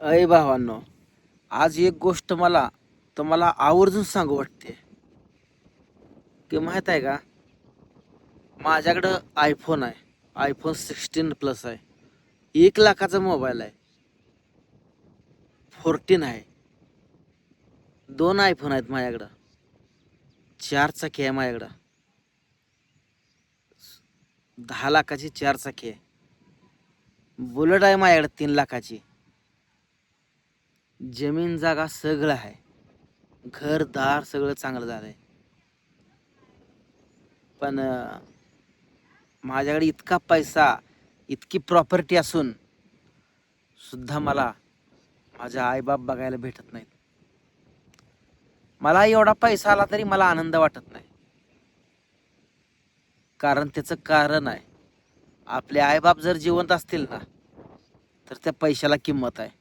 अय भावांनो आज एक गोष्ट मला तुम्हाला आवर्जून सांगू वाटते. की माहीत आहे का? माझ्याकडं आयफोन आहे. आयफोन सिक्स्टीन प्लस आहे. एक लाखाचा मोबाईल आहे. फोर्टीन आहे. दोन आयफोन आहेत माझ्याकडं. चार चाकी आहे माझ्याकडं. दहा लाखाची चार चाकी आहे. बुलेट आहे माझ्याकडं तीन लाखाची. जमीन जागा सगळं आहे. घरदार सगळं चांगलं झालं आहे. पण माझ्याकडे इतका पैसा इतकी प्रॉपर्टी असून सुद्धा मला माझ्या आईबाप बघायला भेटत नाहीत. मला एवढा पैसा आला तरी मला आनंद वाटत नाही. कारण त्याचं कारण आहे आपले आईबाप जर जिवंत असतील ना तर त्या पैशाला किंमत आहे.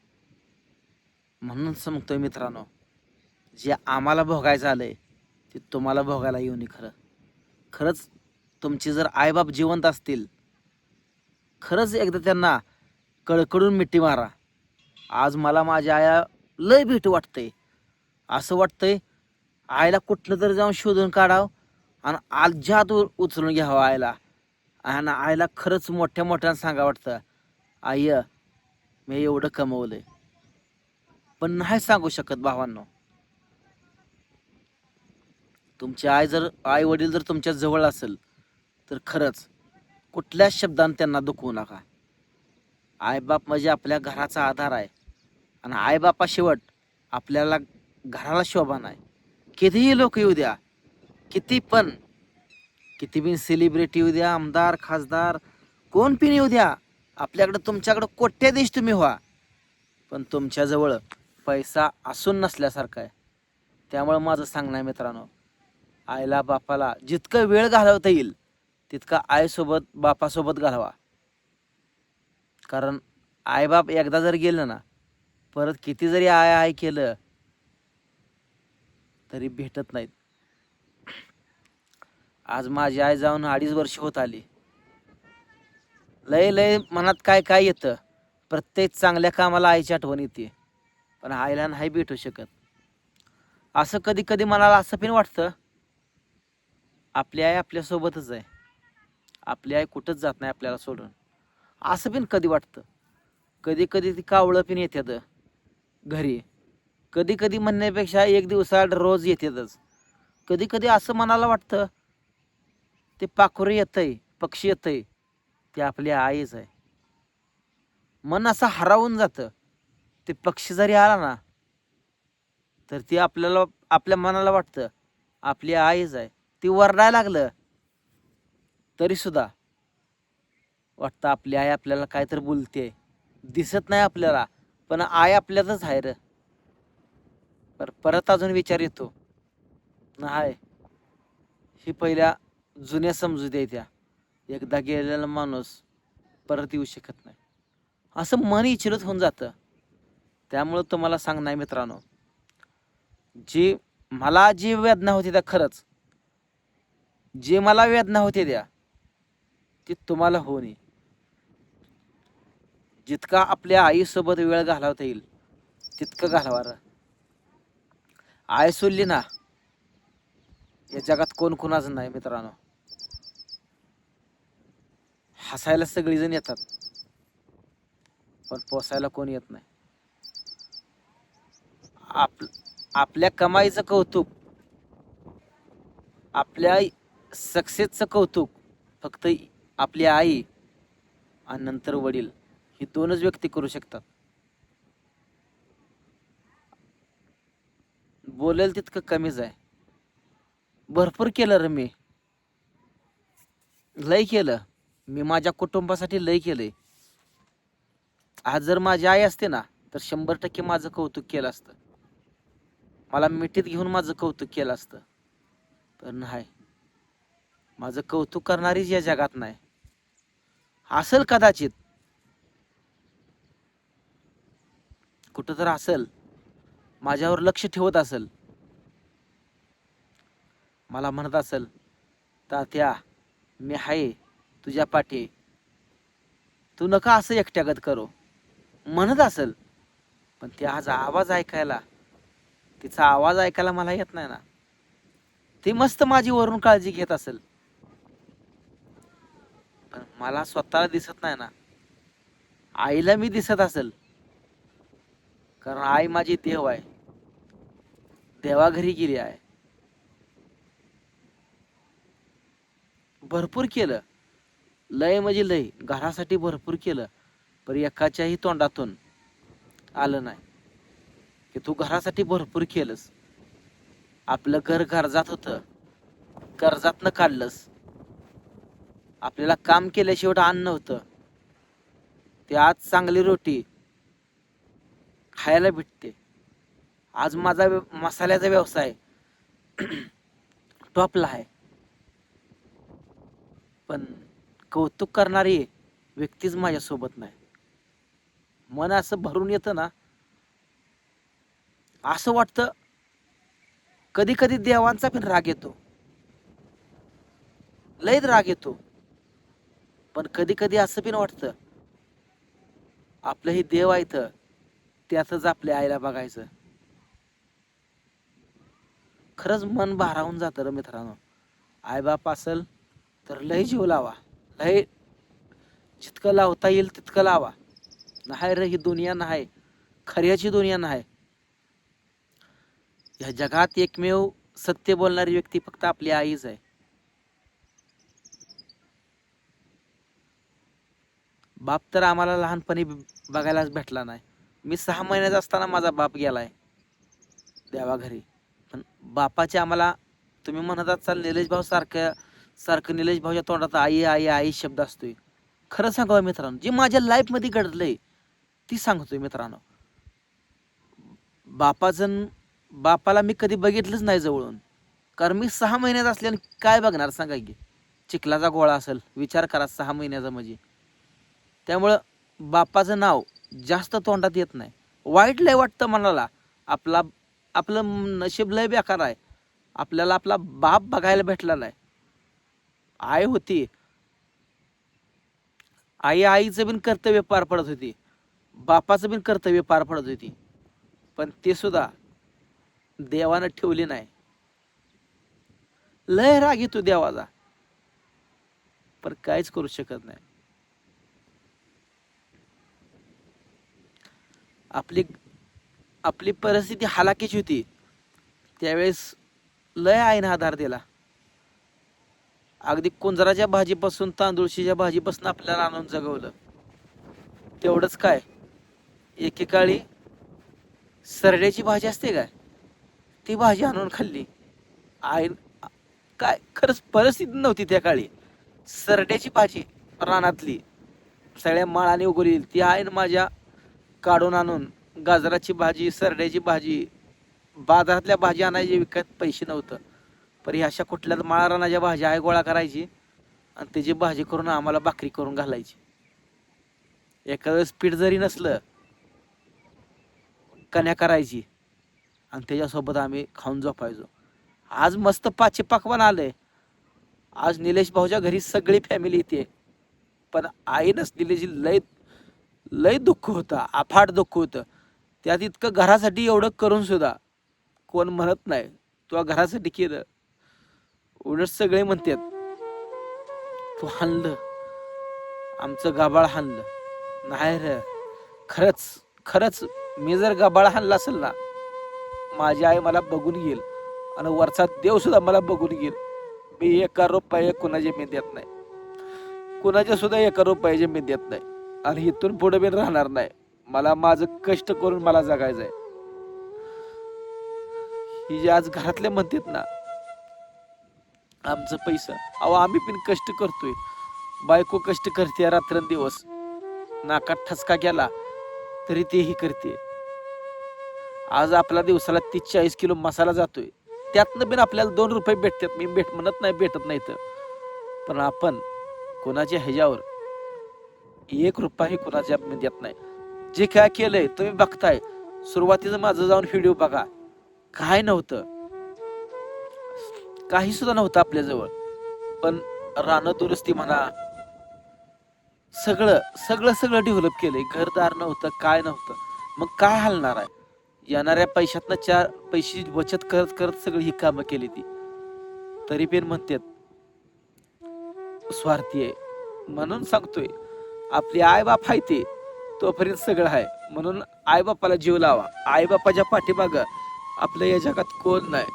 म्हणून सांगतोय मित्रांनो जे आम्हाला भोगायचं आलं आहे ते तुम्हाला भोगायला येऊ नये खरं. खरंच तुमचे जर आईबाप जिवंत असतील खरंच एकदा त्यांना कळकडून मिठी मारा. आज मला माझ्या आया लय भेट वाटतंय. असं वाटतंय आईला कुठलं तरी जाऊन शोधून काढावं आणि आज्यात उ- उचलून घ्यावं आईला. आणि आईला खरंच मोठ्या मोठ्यानं सांगा वाटतं आई मी एवढं कमवलं आहे पण नाही सांगू शकत भावांनो. तुमची आई जर आई वडील जर तुमच्या जवळ असेल तर खरंच कुठल्याच शब्दाने त्यांना दुखवू नका. आईबाप म्हणजे आपल्या घराचा आधार आहे. आणि आईबापा शेवट आपल्याला घराला शोभा नाही. कितीही लोक येऊ द्या किती पण किती बिन सेलिब्रिटी येऊ द्या आमदार खासदार कोण पिन येऊ द्या आपल्याकडं तुमच्याकडं कोट्याधीश तुम्ही व्हा. पण तुमच्याजवळ पैसा असून नसल्यासारखा आहे. त्यामुळं माझं सांगणं आहे मित्रांनो आईला बापाला जितकं वेळ घालवता येईल तितका आईसोबत बापासोबत घालवा. कारण आईबाप एकदा जर गेलं ना परत किती जरी आय आय केलं तरी भेटत नाहीत. आज माझी आई जाऊन अडीच वर्ष होत आली. लय लय मनात काय काय येतं प्रत्येक चांगल्या कामाला आईची आठवण येते. पण आईला नाही भेटू शकत. असं कधी कधी मनाला असं पण वाटतं आपली आई आपल्यासोबतच आहे. आपली आई कुठंच जात नाही आपल्याला सोडून. असं पण कधी वाटतं. कधी कधी ती कावळं पण येतात घरी. कधी कधी म्हणण्यापेक्षा एक दिवसाआड रोज येतातच कधी कधी असं मनाला वाटतं ते पाखरू येतंय पक्षी येतंय ते आपली आईच आहे. मन असं हरावून जातं. ते पक्षी जरी आला ना तर ती आपल्याला आपल्या मनाला वाटतं आपली आईच आहे. ती वरडायला लागलं तरीसुद्धा वाटतं आपली आई आपल्याला काहीतरी बोलते. दिसत नाही आपल्याला पण आई आपल्यातच आहे र. पर परत अजून विचार येतो. नाही ही पहिल्या जुन्या समजू द्यायच्या एकदा गेलेला माणूस परत येऊ शकत नाही. असं मन इच्छित होऊन जातं. त्यामुळं तुम्हाला सांग नाही मित्रांनो. जी मला जी वेदना होती त्या खरंच. जे मला वेदना होते द्या ती तुम्हाला होऊ नये. जितका आपल्या आईसोबत वेळ घालवता येईल तितकं घालवा र. आई सोडली ना या जगात कोण कोणाचं नाही मित्रांनो. हसायला सगळीजण येतात पण पोसायला कोण येत नाही. आप आपल्या कमाईचं कौतुक आपल्या सक्सेसचं कौतुक फक्त आपली आई आणि नंतर वडील ही दोनच व्यक्ती करू शकतात. बोलेल तितकं कमीच आहे. भरपूर केलं रे मी. लय केलं. मी माझ्या कुटुंबासाठी लय केलंय. आज जर माझी आई असते ना तर शंभर टक्के माझं कौतुक केलं असतं. मला मिठीत घेऊन माझं कौतुक केलं असतं. पण नाही. माझं कौतुक करणारीच या जगात नाही. असेल कदाचित. कुठं तर असेल. माझ्यावर लक्ष ठेवत असेल. मला म्हणत असेल तात्या मी आहे तुझ्या पाठी. तू नका असं एकट्यागत करो. म्हणत असेल. पण ते आज आवाज ऐकायला तिचा आवाज ऐकायला मला येत नाही ना. ती मस्त माझी वरून काळजी घेत असेल. पण मला स्वतःला दिसत नाही ना. आईला मी दिसत असेल. कारण आई माझी देव आहे. देवाघरी गेली आहे. भरपूर केलं. लय म्हणजे लय. घरासाठी भरपूर केलं. पण एकाच्याही तोंडातून आलं नाही. की तू घरासाठी भरपूर केलंस. आपलं घर कर्जात होतं. कर्जातनं काढलंस. आपल्याला काम केल्याशिवाय अन्न होतं. ते आज चांगली रोटी खायला भेटते. आज माझा व्य- मसाल्याचा व्यवसाय टॉपला आहे. पण कौतुक करणारी व्यक्तीच माझ्यासोबत नाही. मन असं भरून येतं ना असं वाटतं कधी कधी देवांचा पण राग येतो. लयच राग येतो. पण कधी कधी असं पण वाटतं आपलं हे देव आहे तर त्यातच आपल्या आईला बघायचं. खरंच मन भारावून जातं रे मित्रांनो. आईबाप असेल तर लय जीव लावा. लय जितकं लावता येईल तितकं लावा. नाही रे ही दुनिया नाही. खऱ्याची दुनिया नाही. ह्या जगात एकमेव सत्य बोलणारी व्यक्ती फक्त आपली आईच आहे. बाप तर आम्हाला लहानपणी बघायलाच भेटला नाही. मी सहा महिन्याचा असताना माझा बाप गेलाय देवाघरी पण बापाचे आम्हाला तुम्ही म्हणत असाल निलेश भाऊ सारखं सारखं निलेश भाऊच्या तोंडात आई आई आई शब्द असतोय. खरं सांगावं मित्रांनो जे माझ्या लाईफमध्ये घडलंय ती सांगतोय मित्रांनो. बापाचं बापाला मी कधी बघितलंच नाही जवळून. कारण मी सहा महिन्यात असल्याने काय बघणार सांगा की? चिखलाचा गोळा असेल विचार करा सहा महिन्याचा म्हणजे. त्यामुळं बापाचं नाव जास्त तोंडात येत नाही. वाईट लय वाटतं मनाला. आपला आपलं नशीब लय बेकार आहे. आपल्याला आपला बाप बघायला भेटला नाही आई होती. आई आईचं बिन कर्तव्य पार पडत होती. बापाचं बिन कर्तव्य पार पडत होती. पण ते सुद्धा देवानं ठेवली नाही. लय राग येतो देवाचा. पण काहीच करू शकत नाही. आपली आपली परिस्थिती हालाकीची होती. त्यावेळेस लय आईनं आधार दिला. अगदी कुंजराच्या भाजीपासून तांदूळशीच्या भाजीपासून आपल्याला आणून जगवलं. तेवढंच काय? एकेकाळी सरड्याची भाजी असते काय? ती भाजी आणून खाल्ली. आई काय खरंच परिस्थिती नव्हती त्या काळी. सरड्याची भाजी रानातली. सगळ्या माळाने उगवली. ती आईन माझ्या काढून आणून गाजराची भाजी सरड्याची भाजी बाजारातल्या भाजी आणायची विकत पैसे नव्हतं. पर अशा कुठल्या माळा रानाच्या भाज्या आई गोळा करायची आणि त्याची भाजी करून आम्हाला भाकरी करून घालायची. एखादं स्पीड जरी नसलं कन्या करायची. आणि त्याच्यासोबत आम्ही खाऊन झोपायचो. आज मस्त पाचे पाकवान आलंय आज निलेश भाऊच्या घरी सगळी फॅमिली येते. पण आईनंच नसलेली लय लय दुःख होतं अफाट दुःख होतं. त्यात इतकं घरासाठी एवढं करून सुद्धा कोण म्हणत नाही. तुला घरासाठी केलं. उलट सगळे म्हणतात तू हाणलं. आमचं गाबाळ हाणलं. नाही र. खरंच खरंच मी जर गाबाळ हाणला असेल ना माझी आई मला बघून घेईल. आणि वरचा देवसुद्धा मला बघून घेईल. मी एका रुपये कुणाचे मी देत नाही. कुणाच्या सुद्धा एका रुपयाचे मी देत नाही. आणि इथून पुढे मी राहणार नाही. मला माझं कष्ट करून मला जगायचं आहे ही जे आज घरातले म्हणतात ना आमचं पैसा. अहो आम्ही पण कष्ट करतोय. बायको कष्ट करते रात्रंदिवस. नाकात ठसका गेला तरी तेही करते. आज आपला दिवसाला तीस चाळीस किलो मसाला जातोय. त्यातनं बिन आपल्याला दोन रुपये भेटतात. मी भेट म्हणत नाही भेटत नाही तर पण आपण कोणाच्या ह्याच्यावर एक रुपयाही कोणाच्या देत नाही. जे काय केलंय तुम्ही बघताय. सुरुवातीचं माझं जाऊन व्हिडिओ बघा. काय नव्हतं. काही सुद्धा नव्हतं आपल्याजवळ. पण रानं दुरुस्ती म्हणा सगळं सगळं सगळं डेव्हलप केलंय. घरदार नव्हतं काय नव्हतं. मग काय हलणार आहे? येणाऱ्या पैशातनं चार पैसे बचत करत करत सगळी ही कामं केली ती. तरी पण म्हणतात स्वार्थी आहे. म्हणून सांगतोय आपली आई बाप आहे ते तोपर्यंत सगळं आहे. म्हणून आईबापाला जीव लावा. आई बापाच्या पाठीमाग आपल्या या जगात कोण नाही.